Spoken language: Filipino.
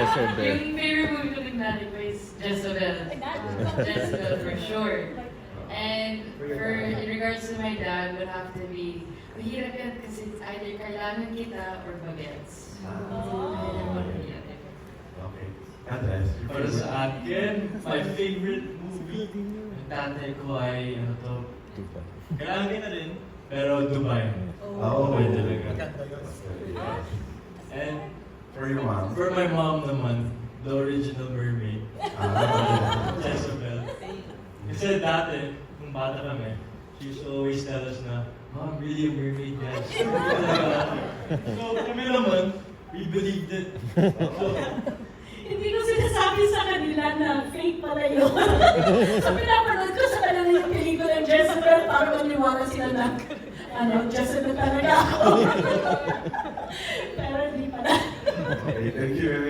Jezebel. Yung favorite movie ko din dati ko is Jezebel. Jezebel for sure. And for in regards to my dad, would have to be mahirap yan kasi it's either kailangan kita or bagets. Ayun ang. Okay. Andres, your Para favorite? sa akin, my favorite movie ng tatay ko ay, ano to, Diba? kailangan na rin, pero Dubai. Oh. oh. Dubai talaga. Your mom. for my mom naman, the original mermaid, Ah. Jezebel. Kasi dati, nung bata kami, she used to always tell us na, Mom, really a mermaid, guys. Really talaga ako." So kami naman, we believed it. So, Hindi ko sinasabi sa kanila na fake pala yun. so pinapanood ko sa kanila yung pelikula ng Jezebel para maniwala sila na ano, Jezebel talaga ako. thank you.